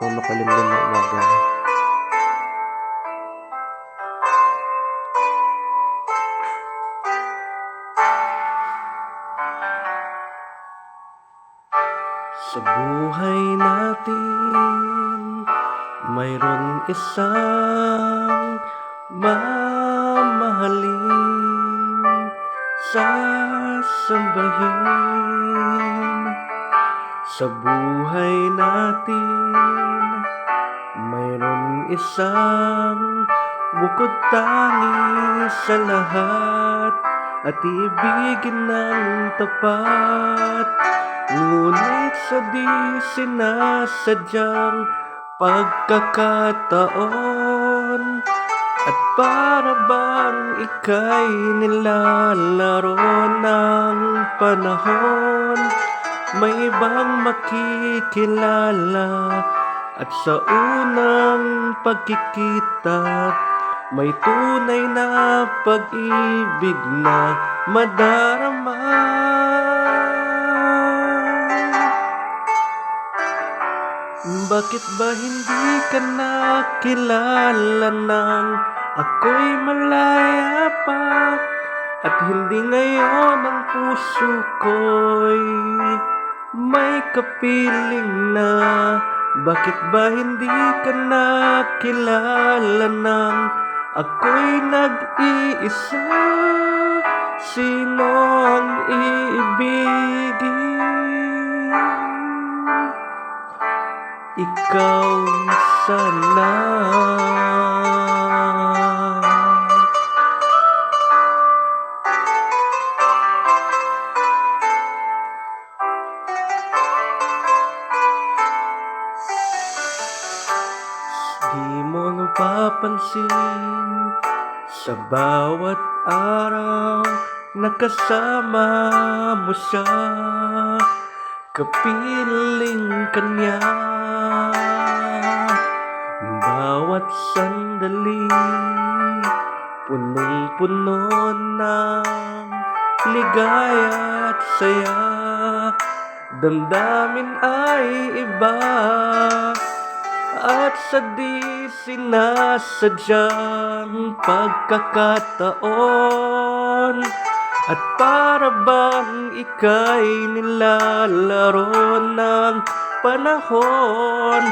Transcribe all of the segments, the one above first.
mapalimlim na umaga. Sa buhay natin, mayroon isang mamahalin sasambahin. Sa buhay natin, mayroon isang bukod tangi sa lahat at ibigin ng tapat. Ngunit sa di sinasadyang pagkakataon At para bang ika'y nilalaro ng panahon May ibang makikilala At sa unang pagkikita May tunay na pag-ibig na madarama. Bakit ba hindi ka nakilala nang ako'y malaya pa At hindi ngayon ang puso ko'y may kapiling na Bakit ba hindi ka nakilala nang ako'y nag-iisa Sino ang iibigin? Ikaw sana napapansin Sa bawat araw Nakasama mo siya Kapiling kanya. Bawat sandali Punong-puno ng ligaya at saya. Damdamin ay iba At sa di sinasadyang pagkakataon At para bang ika'y nilalaro ng panahon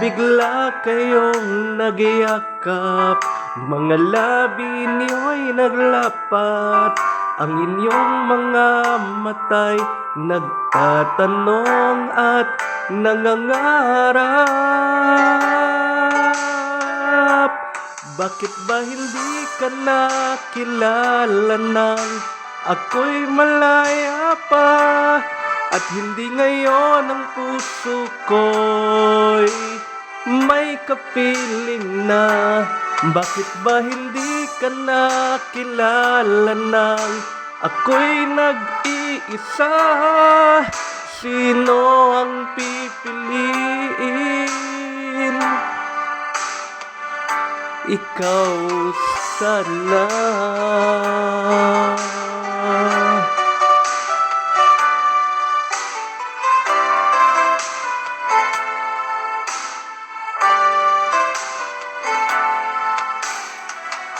Bigla kayong nagyakap. Mga labi niyo'y naglapat Ang inyong mga matay Nagtatanong at nangangarap. Bakit ba hindi ka nakilala nang Ako'y malaya pa? At hindi ngayon ang puso ko'y may kapiling na? Bakit ba hindi ka nakilala nang Ako'y nag-iisa Sino ang pipiliin? Ikaw sana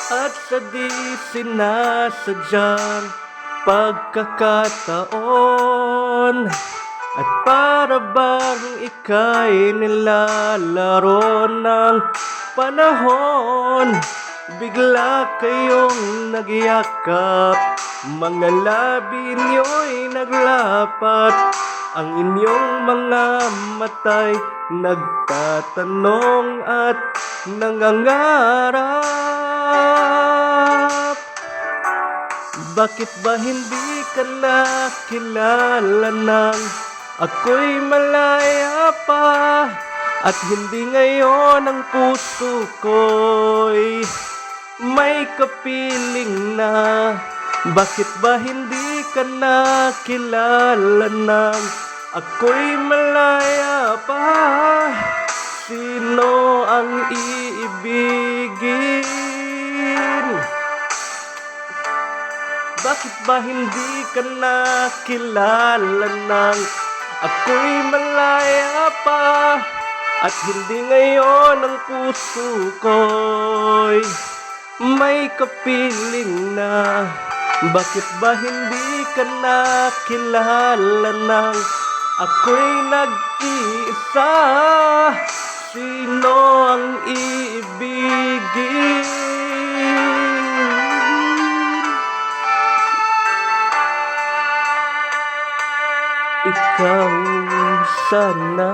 At sa di sinasadyang pagkakataon. At para bang ika'y nilalaro ng panahon Bigla kayong nagyakap. Mga labi niyo'y naglapat Ang inyong mga matay Nagtatanong at nangangarap Bakit ba hindi ka nakilala nang Ako'y malaya pa At hindi ngayon ang puso ko'y may kapiling na Bakit ba hindi ka nakilala nang Ako'y malaya pa Sino ang iibigin? Bakit ba hindi ka nakilala nang Ako'y malaya pa At hindi ngayon ang puso ko'y may kapiling na Bakit ba hindi ka nakilala nang ako'y nag-iisa Sino ang iibigin? ikaw sana.